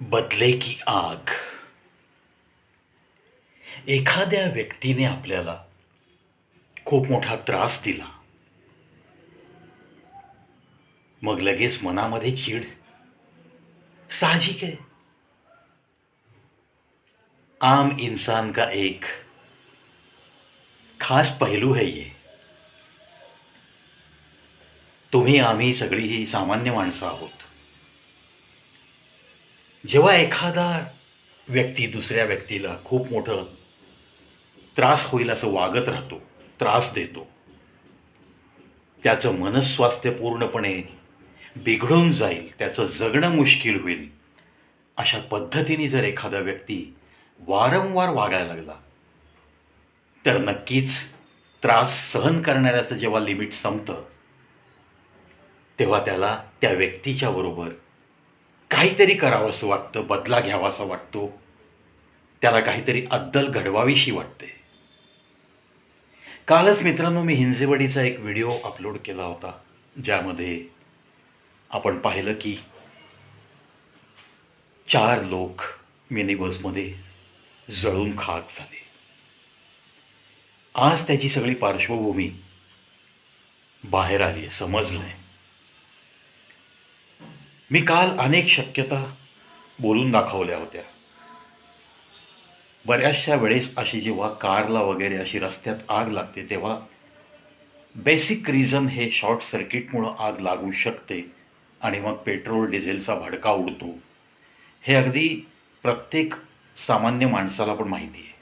बदले की आग. एखाद्या व्यक्तीने आपल्याला खूप मोठा त्रास दिला. मग लगेच मनामध्ये चीड. साहजिक आहे. आम इंसान का एक. खास पहलू है ये. तुम्ही आम्ही सगळी ही सामान्य माणसं आहोत. जेव्हा एखादा व्यक्ती दुसऱ्या व्यक्तीला खूप मोठं त्रास होईल असं वागत राहतो त्रास देतो त्याचं मनस्वास्थ्य पूर्णपणे बिघडून जाईल त्याचं जगणं मुश्किल होईल अशा पद्धतीने जर एखादा व्यक्ती वारंवार वागायला लागला तर नक्कीच त्रास सहन करणाऱ्याचं जेव्हा लिमिट संपतं तेव्हा त्याला त्या व्यक्तीच्या बरोबर काहीतरी करावंसं वाटतं बदला घ्यावासा वाटतो. त्याला काहीतरी अद्दल घडवावीशी वाटते. कालच मित्रांनो मी हिंजेवडीचा एक व्हिडिओ अपलोड केला होता ज्यामध्ये आपण पाहिलं की चार लोक मिनी बसमध्ये जळून खाक झाले. आज त्याची सगळी पार्श्वभूमी बाहेर आली आहे समजलं आहे मी काल अनेक शक्यता बोलून दाखवल्या होत्या. बऱ्याचशा वेळेस अशी जेव्हा कारला वगैरे अशी रस्त्यात आग लागते तेव्हा बेसिक रिझन हे शॉर्ट सर्किटमुळं आग लागू शकते आणि मग पेट्रोल डिझेलचा भडका उडतो. हे अगदी प्रत्येक सामान्य माणसाला पण माहिती आहे.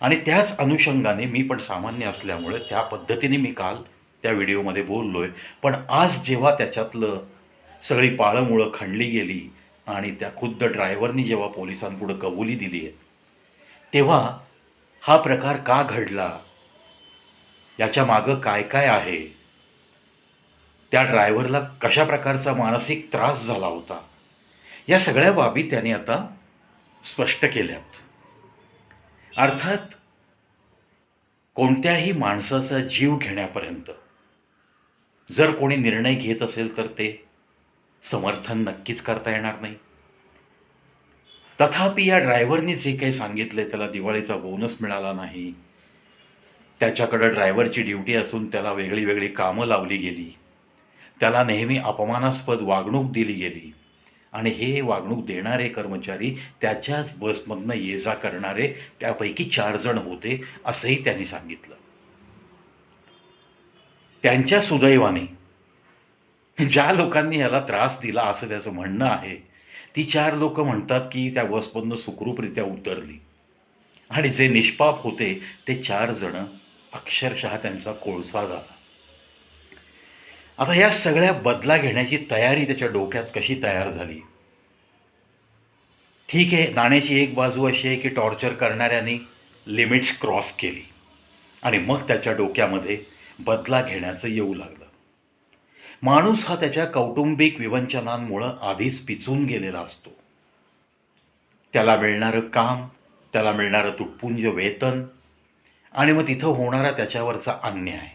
आणि त्याच अनुषंगाने मी पण सामान्य असल्यामुळे त्या पद्धतीने मी काल त्या व्हिडिओमध्ये बोललो आहे पण आज जेव्हा त्याच्यातलं सगळी पाळंमुळं खणली गेली आणि त्या खुद्द ड्रायव्हरनी जेव्हा पोलिसांपुढं कबुली दिली आहे तेव्हा हा प्रकार का घडला? याच्या मागं काय काय आहे? त्या ड्रायव्हरला कशा प्रकारचा मानसिक त्रास झाला होता? या सगळ्या बाबी त्याने आता स्पष्ट केल्यात. अर्थात कोणत्याही माणसाचा जीव घेण्यापर्यंत जर कोणी निर्णय घेत असेल तर ते समर्थन नक्कीच करता येणार नाही. तथापि या ड्रायव्हरनी जे काही सांगितले त्याला दिवाळीचा बोनस मिळाला नाही. त्याच्याकडं ड्रायव्हरची ड्युटी असून त्याला वेगळी वेगळी कामं लावली गेली. त्याला नेहमी अपमानास्पद वागणूक दिली गेली. आणि हे वागणूक देणारे कर्मचारी त्याच्याच बसमधनं ये जा करणारे त्यापैकी चार जण होते असंही त्यांनी सांगितलं. त्यांच्या सुदैवाने ज्या लोकांनी याला त्रास दिला असं त्याचं म्हणणं आहे ती चार लोक म्हणतात की त्या बसमधनं सुखरूपरित्या उतरली. आणि जे निष्पाप होते ते चार जण अक्षरशः त्यांचा कोळसा झाला. आता या सगळ्या बदला घेण्याची तयारी त्याच्या डोक्यात कशी तयार झाली? ठीक आहे नाण्याची एक बाजू अशी आहे की टॉर्चर करणाऱ्यांनी लिमिट्स क्रॉस केली. आणि मग त्याच्या डोक्यामध्ये बदला घेण्याचं येऊ लागलं. माणूस हा त्याच्या कौटुंबिक विवंचनांमुळं आधीच पिचून गेलेला असतो. त्याला मिळणारं काम त्याला मिळणारं तुटपुंज वेतन आणि मग तिथं होणारा त्याच्यावरचा अन्याय.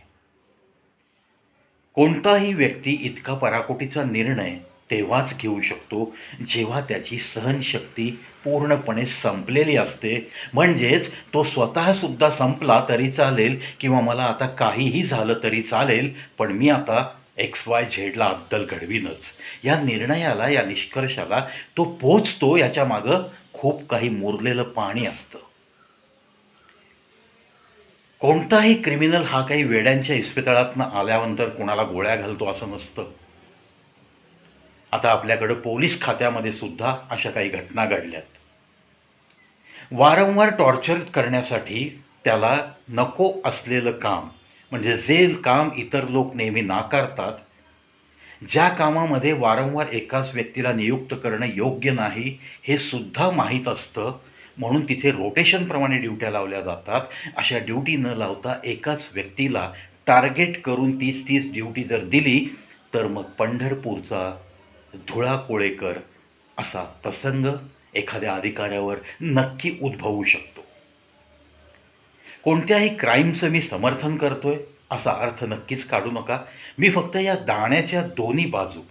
कोणताही व्यक्ती इतका पराकोटीचा निर्णय तेव्हाच घेऊ शकतो जेव्हा त्याची सहनशक्ती पूर्णपणे संपलेली असते. म्हणजेच तो स्वतःसुद्धा संपला तरी चालेल किंवा मला आता काहीही झालं तरी चालेल पण मी आता एक्स वाय झेडला अद्दल घडवीनच. या निर्णयाला या निष्कर्षाला तो पोचतो याच्या मागं खूप काही मुरलेलं पाणी असतं. कोणताही क्रिमिनल हा काही वेड्यांच्या इस्पितळातनं आल्यानंतर कोणाला गोळ्या घालतो असं नसतं. आता आपल्याकडं पोलीस खात्यामध्ये सुद्धा अशा काही घटना घडल्यात. वारंवार टॉर्चर करण्यासाठी त्याला नको असलेलं काम म्हणजे जे काम इतर लोक नेहमी नाकारतात ज्या कामामध्ये वारंवार एकाच व्यक्तीला नियुक्त करणं योग्य नाही हे सुद्धा माहीत असतं. म्हणून तिथे रोटेशनप्रमाणे ड्युट्या लावल्या जातात. अशा ड्युटी न लावता एकाच व्यक्तीला टार्गेट करून तीच तीच ड्युटी जर दिली तर मग पंढरपूरचा धुळा कोळेकर असा प्रसंग एखाद्या अधिकाऱ्यावर नक्की उद्भवू शकतो. कोणत्याही क्राईमचं मी समर्थन करतोय असा अर्थ नक्कीच काढू नका. मी फक्त या दाण्याच्या दोन्ही बाजू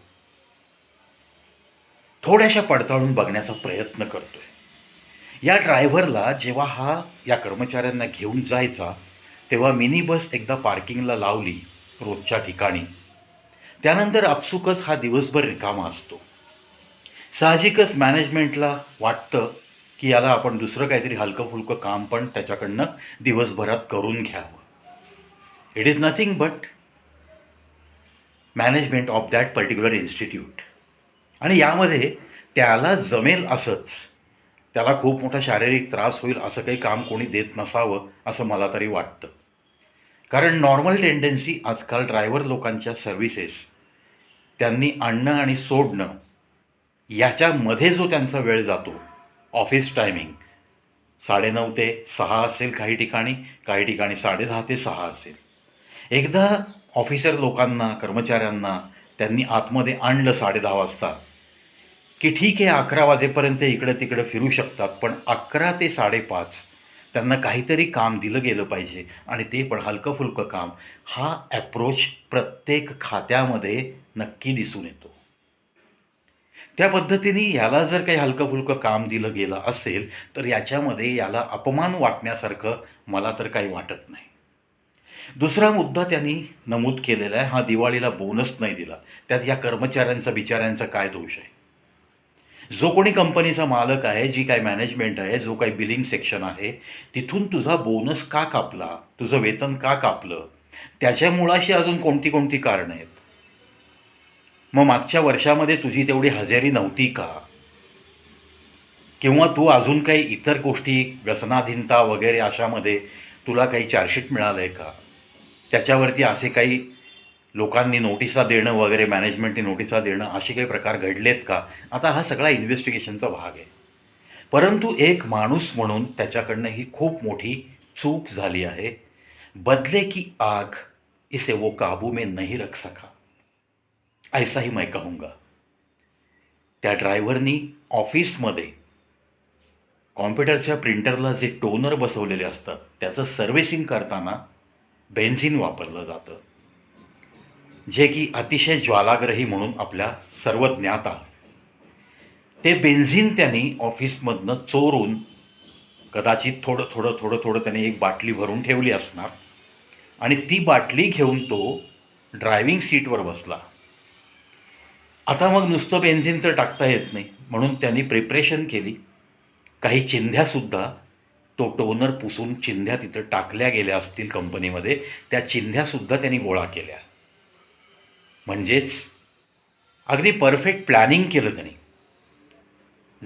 थोड्याशा पडताळून बघण्याचा प्रयत्न करतोय. या ड्रायव्हरला जेव्हा हा या कर्मचाऱ्यांना घेऊन जायचा तेव्हा मिनी बस एकदा पार्किंगला लावली रोजच्या ठिकाणी. त्यानंतर आपसुकच हा दिवसभर रिकामा असतो. साहजिकच मॅनेजमेंटला वाटतं की याला आपण दुसरं काहीतरी हलकं फुलकं काम पण त्याच्याकडनं दिवसभरात करून घ्यावं. It is nothing but management of that particular institute आणि यामध्ये त्याला जमेल असंच. त्याला खूप मोठा शारीरिक त्रास होईल असं काही काम कोणी देत नसावं असं मला तरी वाटतं. कारण नॉर्मल टेंडन्सी आजकाल ड्रायव्हर लोकांच्या सर्व्हिसेस त्यांनी आणणं आणि सोडणं याच्यामध्ये जो त्यांचा वेळ जातो ऑफिस टायमिंग. साडेनऊ ते सहा असेल काही ठिकाणी काही ठिकाणी साडेदहा ते सहा असेल. एकदा ऑफिसर लोकांना कर्मचाऱ्यांना त्यांनी आतमध्ये आणलं साडेदहा वाजता की ठीक आहे अकरा वाजेपर्यंत इकडं तिकडं फिरू शकतात पण अकरा ते साडेपाच त्यांना काहीतरी काम दिलं गेलं पाहिजे आणि ते पण हलकं फुलकं काम. हा ॲप्रोच प्रत्येक खात्यामध्ये नक्की दिसून येतो. त्या पद्धतीने याला जर काही हलकं फुलकं काम दिलं गेलं असेल तर याच्यामध्ये याला अपमान वाटण्यासारखं मला तर काही वाटत नाही. दुसरा मुद्दा त्यांनी नमूद केलेला आहे हा दिवाळीला बोनस नाही दिला. त्यात या कर्मचाऱ्यांचा बिचाऱ्यांचा काय दोष आहे? जो कोणी कंपनीचा मालक आहे जी काय मॅनेजमेंट आहे जो काही बिलिंग सेक्शन आहे तिथून तुझा बोनस का कापला? तुझं वेतन का कापलं? त्याच्या मुळाशी अजून कोणती कोणती कारणं आहेत? मग मागच्या वर्षामध्ये तुझी तेवढी हजेरी नव्हती का? किंवा तू अजून काही इतर गोष्टी व्यसनाधीनता वगैरे अशामध्ये तुला काही चार्जशीट मिळालं आहे का? त्याच्यावरती असे काही लोकांनी नोटिसा देणं वगैरे मॅनेजमेंटने नोटिसा देणं असे काही प्रकार घडलेत का? आता हा सगळा इन्व्हेस्टिगेशनचा भाग आहे. परंतु एक माणूस म्हणून त्याच्याकडनं ही खूप मोठी चूक झाली आहे. बदले की आग इसे वो काबू में नहीं रख सका. ऐसा ही मैं कहूँगा। त्या ड्रायव्हरनी ऑफिसमध्ये कॉम्प्युटरच्या प्रिंटरला जे टोनर बसवलेले असतात त्याचं सर्व्हिसिंग करताना बेन्झिन वापरलं जातं जे की अतिशय ज्वालाग्रही म्हणून आपल्या सर्व ज्ञात आहे. ते बेन्झिन त्यांनी ऑफिसमधनं चोरून कदाचित थोडं थोडं थोडं थोडं त्याने एक बाटली भरून ठेवली असणार आणि ती बाटली घेऊन तो ड्रायव्हिंग सीटवर बसला. आता मग नुसतं बेन्झिन तर टाकता येत नाही. म्हणून त्यांनी प्रिपरेशन केली. काही चिंध्यासुद्धा तो टोनर पुसून चिंध्या तिथं टाकल्या गेल्या असतील कंपनीमध्ये त्या चिंध्यासुद्धा त्यांनी गोळा केल्या. म्हणजेच अगदी परफेक्ट प्लॅनिंग केलं त्यांनी.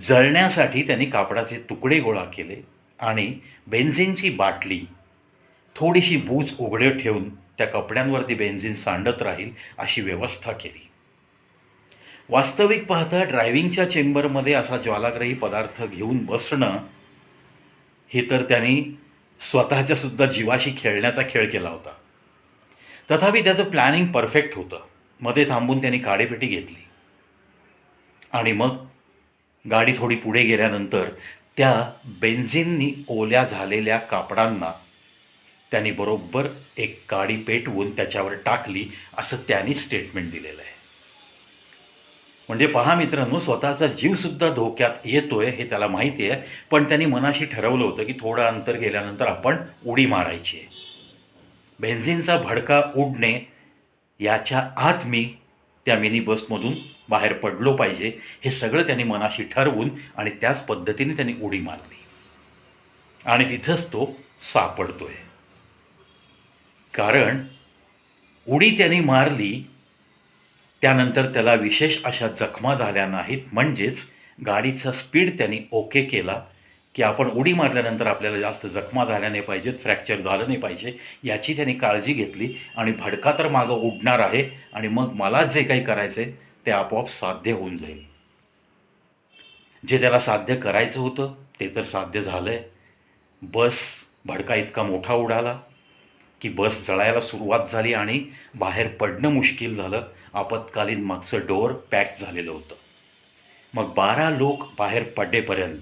जळण्यासाठी त्यांनी कापडाचे तुकडे गोळा केले आणि बेन्झिनची बाटली थोडीशी बूज उघडे ठेवून त्या कपड्यांवरती बेन्झिन सांडत राहील अशी व्यवस्था केली. वास्तविक पाहता ड्रायव्हिंगच्या चेंबरमध्ये असा ज्वालाग्रही पदार्थ घेऊन बसणं हे तर त्यांनी स्वतःच्या सुद्धा जीवाशी खेळण्याचा खेळ केला होता. तथापि त्याचं प्लॅनिंग परफेक्ट होतं. मध्ये थांबून त्यांनी काडेपेटी घेतली. आणि मग गाडी थोडी पुढे गेल्यानंतर त्या बेन्झिननी ओल्या झालेल्या कापडांना त्यांनी बरोबर एक काडी पेटवून त्याच्यावर टाकली असं त्यांनी स्टेटमेंट दिलेलं आहे. म्हणजे पहा मित्रांनो स्वतःचा जीवसुद्धा धोक्यात येतोय हे त्याला माहिती आहे. पण त्यांनी मनाशी ठरवलं होतं की थोडं अंतर गेल्यानंतर आपण उडी मारायची आहे. बेन्झिनचा भडका उडणे याच्या आत मी त्या मिनी बसमधून बाहेर पडलो पाहिजे हे सगळं त्यांनी मनाशी ठरवून आणि त्याच पद्धतीने त्यांनी उडी मारली. आणि तिथंच तो सापडतोय. कारण उडी त्यांनी मारली त्यानंतर त्याला विशेष अशा जखमा झाल्या नाहीत. म्हणजेच गाडीचा स्पीड त्यांनी ओके केला की आपण उडी मारल्यानंतर आपल्याला जास्त जखमा झाल्या नाही पाहिजेत फ्रॅक्चर झालं नाही पाहिजे याची त्यांनी काळजी घेतली आणि भडका तर मागं उडणार आहे आणि मग मला जे काही करायचं आहे ते आपोआप साध्य होऊन जाईल. जे त्याला साध्य करायचं होतं ते तर साध्य झालं आहे बस भडका इतका मोठा उडाला की बस जळायला सुरुवात झाली आणि बाहेर पडणं मुश्किल झालं. आपत्कालीन मागचं डोअर पॅक झालेलं होतं. मग बारा लोक बाहेर पडेपर्यंत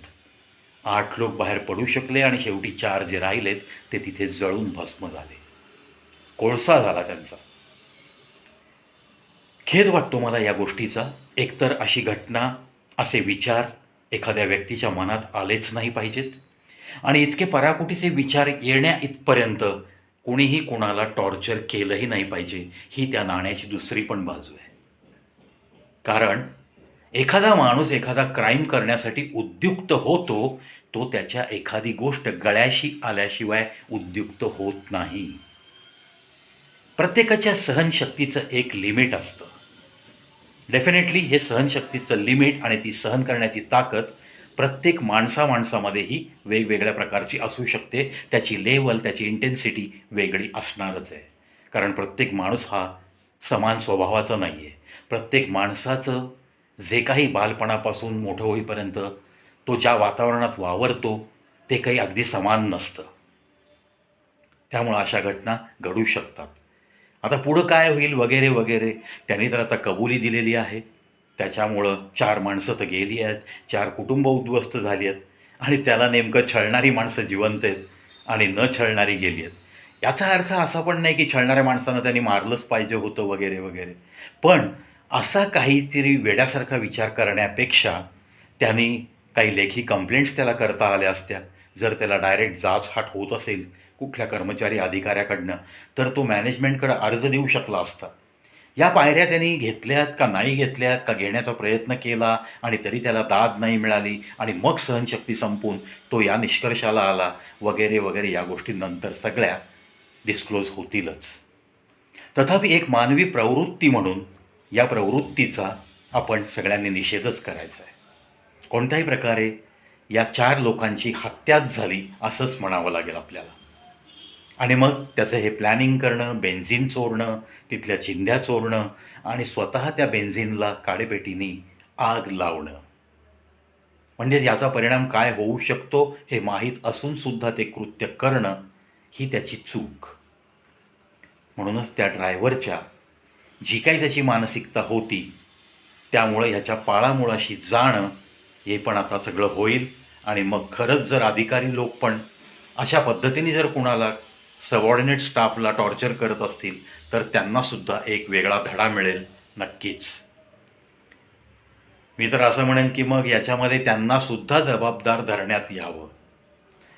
आठ लोक बाहेर पडू शकले आणि शेवटी चार जे राहिलेत ते तिथे जळून भस्म झाले. कोळसा झाला त्यांचा. खेद वाटतो मला या गोष्टीचा. एकतर अशी घटना असे विचार एखाद्या व्यक्तीच्या मनात आलेच नाही पाहिजेत. आणि इतके पराकोटीचे विचार येण्या इथपर्यंत कुणीही कोणाला टॉर्चर केलंही नाही पाहिजे ही त्या नाण्याची दुसरी पण बाजू आहे. कारण एखादा माणूस एखादा क्राईम करण्यासाठी उद्युक्त होतो तो त्याच्या एखादी गोष्ट गळ्याशी आल्याशिवाय उद्युक्त होत नाही. प्रत्येकाच्या सहनशक्तीचं एक लिमिट असतं. डेफिनेटली हे सहनशक्तीचं लिमिट आणि ती सहन करण्याची ताकद प्रत्येक माणसा माणसामध्येही वेगवेगळ्या प्रकारची असू शकते. त्याची लेवल त्याची इंटेन्सिटी वेगळी असणारच आहे. कारण प्रत्येक माणूस हा समान स्वभावाचा नाही आहे प्रत्येक माणसाचं जे काही बालपणापासून मोठं होईपर्यंत तो ज्या वातावरणात वावरतो ते काही अगदी समान नसतं. त्यामुळं अशा घटना घडू शकतात. आता पुढं काय होईल वगैरे वगैरे त्यांनी तर आता कबुली दिलेली आहे. त्याच्यामुळं चार माणसं तर गेली आहेत चार कुटुंब उद्ध्वस्त झाली आहेत आणि त्याला नेमकं छळणारी माणसं जिवंत आहेत आणि न छळणारी गेली आहेत. याचा अर्थ असा पण नाही की छळणाऱ्या माणसांना त्यांनी मारलंच पाहिजे होतं वगैरे वगैरे. पण असा काहीतरी वेड्यासारखा विचार करण्यापेक्षा त्यांनी काही लेखी कंप्लेंट्स त्याला करता आल्या असत्या. जर त्याला डायरेक्ट जाचहाट होत असेल कुठल्या कर्मचारी अधिकाऱ्याकडनं तर तो मॅनेजमेंटकडे अर्ज देऊ शकला असता. या पायऱ्या त्यांनी घेतल्यात का नाही घेतल्यात का घेण्याचा प्रयत्न केला आणि तरी त्याला दाद नाही मिळाली आणि मग सहनशक्ती संपून तो या निष्कर्षाला आला वगैरे वगैरे या गोष्टींनंतर सगळ्या डिस्क्लोज होतीलच. तथापि एक मानवी प्रवृत्ती म्हणून या प्रवृत्तीचा आपण सगळ्यांनी निषेधच करायचा आहे. कोणत्याही प्रकारे या चार लोकांची हत्याच झाली असंच म्हणावं लागेल आपल्याला. आणि मग त्याचं हे प्लॅनिंग करणं बेन्झिन चोरणं तिथल्या चिंध्या चोरणं आणि स्वतः त्या बेन्झिनला काळेपेटीने आग लावणं. म्हणजे याचा परिणाम काय होऊ शकतो हे माहीत असूनसुद्धा ते कृत्य करणं ही त्याची चूक. म्हणूनच त्या ड्रायव्हरच्या जी काही त्याची मानसिकता होती त्यामुळं ह्याच्या पाळामुळाशी जाणं हे पण आता सगळं होईल. आणि मग खरंच जर अधिकारी लोक पण अशा पद्धतीने जर कुणाला सबॉर्डिनेट स्टाफला टॉर्चर करत असतील तर त्यांनासुद्धा एक वेगळा धडा मिळेल नक्कीच. मी तर असं म्हणेन की मग याच्यामध्ये त्यांनासुद्धा जबाबदार धरण्यात यावं.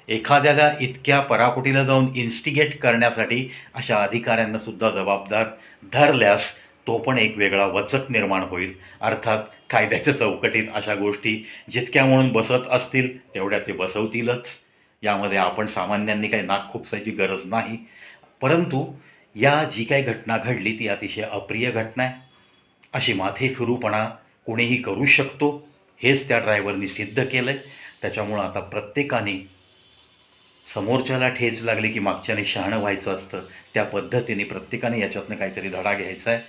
एखाद्याला इतक्या पराकुटीला जाऊन इन्स्टिगेट करण्यासाठी अशा अधिकाऱ्यांनासुद्धा जबाबदार धरल्यास तो पण एक वेगळा वचक निर्माण होईल. अर्थात कायद्याच्या चौकटीत अशा गोष्टी जितक्या म्हणून बसत असतील तेवढ्या ते बसवतीलच. यामध्ये आपण सामान्यांनी काही नाक खुपसायची गरज नाही. परंतु या जी काही घटना घडली ती अतिशय अप्रिय घटना आहे. अशी माथे फिरूपणा कोणीही करू शकतो हेच त्या ड्रायव्हरनी सिद्ध केलं आहे त्याच्यामुळं आता प्रत्येकाने समोरच्याला ठेच लागली की मागच्याने शहाणं व्हायचं असतं. त्या पद्धतीने प्रत्येकाने याच्यातनं काहीतरी धडा घ्यायचा आहे.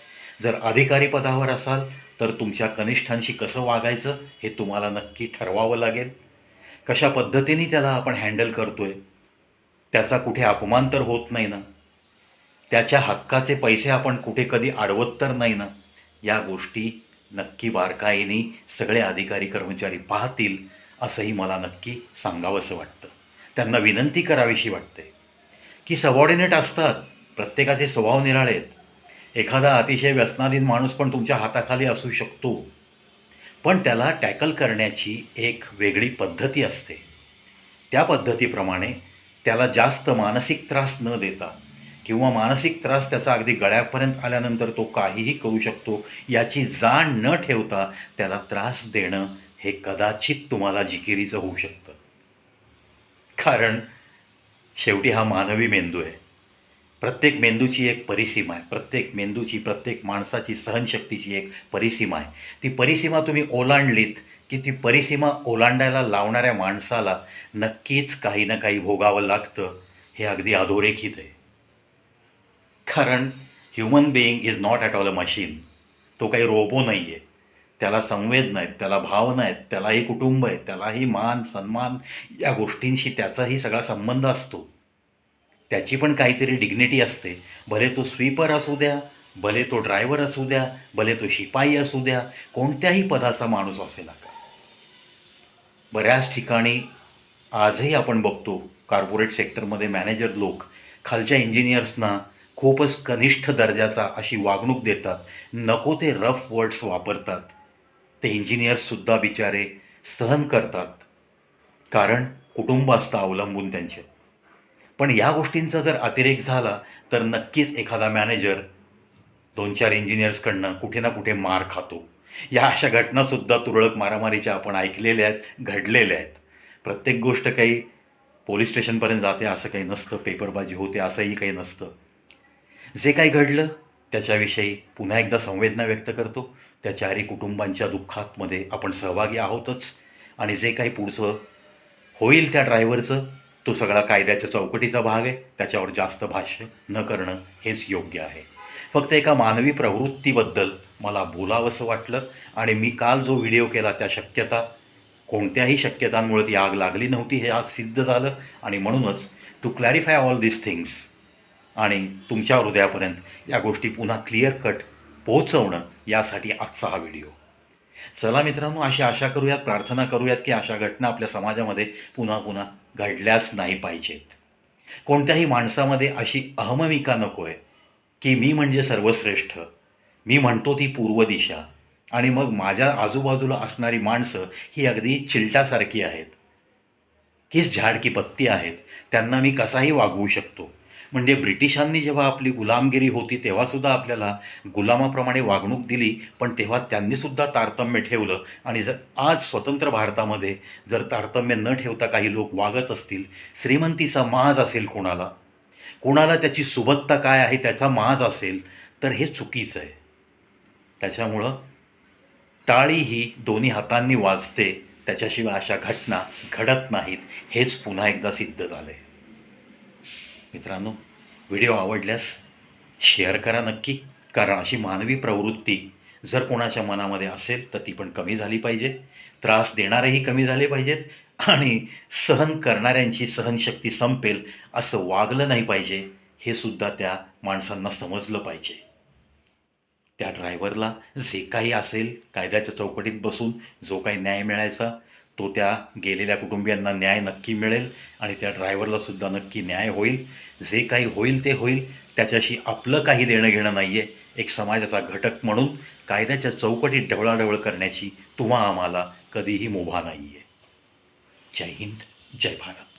जर अधिकारी पदावर असाल तर तुमच्या कनिष्ठांशी कसं वागायचं हे तुम्हाला नक्की ठरवावं लागेल. कशा पद्धतीने त्याला आपण हँडल करतो आहे त्याचा कुठे अपमान तर होत नाही ना? त्याच्या हक्काचे पैसे आपण कुठे कधी अडवत तर नाही ना? या गोष्टी नक्की बारकाईने सगळे अधिकारी कर्मचारी पाहतील असंही मला नक्की सांगावंसं वाटतं. त्यांना विनंती करावीशी वाटते की सबऑर्डिनेट असतात प्रत्येकाचे स्वभाव निराळे आहेत. एखादा अतिशय व्यसनाधीन माणूस पण तुमच्या हाताखाली असू शकतो. पण त्याला टॅकल करण्याची एक वेगळी पद्धती असते. त्या पद्धतीप्रमाणे त्याला जास्त मानसिक त्रास न देता किंवा मानसिक त्रास त्याचा अगदी गळ्यापर्यंत आल्यानंतर तो काहीही करू शकतो याची जाण न ठेवता त्याला त्रास देणं हे कदाचित तुम्हाला जिकिरीचं होऊ शकतं. कारण शेवटी हा मानवी मेंदू आहे. प्रत्येक मेंदूची एक परिसीमा आहे. प्रत्येक मेंदूची प्रत्येक माणसाची सहनशक्तीची एक परिसीमा आहे. ती परिसीमा तुम्ही ओलांडलीत की ती परिसीमा ओलांडायला लावणाऱ्या माणसाला नक्कीच काही ना काही भोगावं लागतं हे अगदी अधोरेखित आहे. कारण human being is not at all a machine तो काही रोबो नाही आहे त्याला संवेदना आहेत त्याला भावना आहेत त्यालाही कुटुंब आहे त्यालाही मान सन्मान या गोष्टींशी त्याचाही सगळा संबंध असतो. त्याची पण काहीतरी डिग्निटी असते. भले तो स्वीपर असू द्या भले तो ड्रायव्हर असू द्या भले तो शिपाई असू द्या कोणत्याही पदाचा माणूस असेल का बऱ्याच ठिकाणी आजही आपण बघतो कॉर्पोरेट सेक्टरमध्ये मॅनेजर लोक खालच्या इंजिनियर्सना खूपच कनिष्ठ दर्जाचा अशी वागणूक देतात. नको ते रफ वर्ड्स वापरतात. ते इंजिनियर्ससुद्धा बिचारे सहन करतात. कारण कुटुंब असतं अवलंबून त्यांचे पण या गोष्टींचा जर अतिरेक झाला तर नक्कीच एखादा मॅनेजर दोन चार इंजिनियर्सकडनं कुठे ना कुठे मार खातो. या अशा घटनासुद्धा तुरळक मारामारीच्या आपण ऐकलेल्या आहेत घडलेल्या आहेत. प्रत्येक गोष्ट काही पोलीस स्टेशनपर्यंत जाते असं काही नसतं. पेपरबाजी होते असंही काही नसतं. जे काही घडलं त्याच्याविषयी पुन्हा एकदा संवेदना व्यक्त करतो. त्या चारी कुटुंबांच्या दुःखातमध्ये आपण सहभागी आहोतच. आणि जे काही पुढचं होईल त्या ड्रायव्हरचं तो सगळा कायद्याच्या चौकटीचा भाग आहे त्याच्यावर जास्त भाष्य न करणं हेच योग्य आहे. फक्त एका मानवी प्रवृत्तीबद्दल मला बोलावंसं वाटलं आणि मी काल जो व्हिडिओ केला त्या शक्यता कोणत्याही शक्यतांमुळे ती आग लागली नव्हती हे आज सिद्ध झालं आणि म्हणूनच to clarify all this things आणि तुमच्या हृदयापर्यंत या गोष्टी पुन्हा क्लिअर कट पोहोचवणं यासाठी आजचा हा व्हिडिओ. चला मित्रांनो अशी आशा करूयात प्रार्थना करूयात की अशा घटना आपल्या समाजामध्ये पुन्हा पुन्हा घडल्याच नाही पाहिजेत. कोणत्याही माणसामध्ये अशी अहममिका नको आहे की मी म्हणजे सर्वश्रेष्ठ मी म्हणतो ती पूर्व दिशा आणि मग माझ्या आजूबाजूला असणारी माणसं ही अगदी चिलटासारखी आहेत. हीच झाड की पत्ती आहेत त्यांना मी कसाही वागवू शकतो. म्हणजे ब्रिटिशांनी जेव्हा आपली गुलामगिरी होती तेव्हासुद्धा आपल्याला गुलामाप्रमाणे वागणूक दिली पण तेव्हा त्यांनीसुद्धा तारतम्य ठेवलं. आणि जर आज स्वतंत्र भारतामध्ये जर तारतम्य न ठेवता काही लोक वागत असतील श्रीमंतीचा माज असेल कोणाला? कोणाला त्याची सुबत्ता काय आहे त्याचा माज असेल तर हे चुकीचं आहे. त्याच्यामुळं टाळी ही दोन्ही हातांनी वाजते त्याच्याशिवाय अशा घटना घडत नाहीत. हेच पुन्हा एकदा सिद्ध झालं आहे मित्रांनो व्हिडिओ आवडल्यास शेअर करा नक्की कारण अशी मानवी प्रवृत्ती जर कोणाच्या मनामध्ये असेल तर ती पण कमी झाली पाहिजे. त्रास देणारेही कमी झाले पाहिजेत आणि सहन करणाऱ्यांची सहनशक्ती संपेल असं वागलं नाही पाहिजे हे सुद्धा त्या माणसांना समजलं पाहिजे. त्या ड्रायव्हरला जे काही असेल कायद्याच्या चौकटीत बसून जो काही न्याय मिळायचा तो त्या गेलेल्या कुटुंबियांना न्याय नक्की मिळेल आणि त्या ड्रायव्हरला सुद्धा नक्की न्याय होईल. जे काही होईल ते होईल. त्याच्याशी आपलं काही देणं घेणं नाही आहे एक समाजाचा घटक म्हणून कायद्याच्या चौकटीत ढवळाढवळ करण्याची तुम्हा आम्हाला कधीही मुभा नाही आहे जय हिंद जय भारत.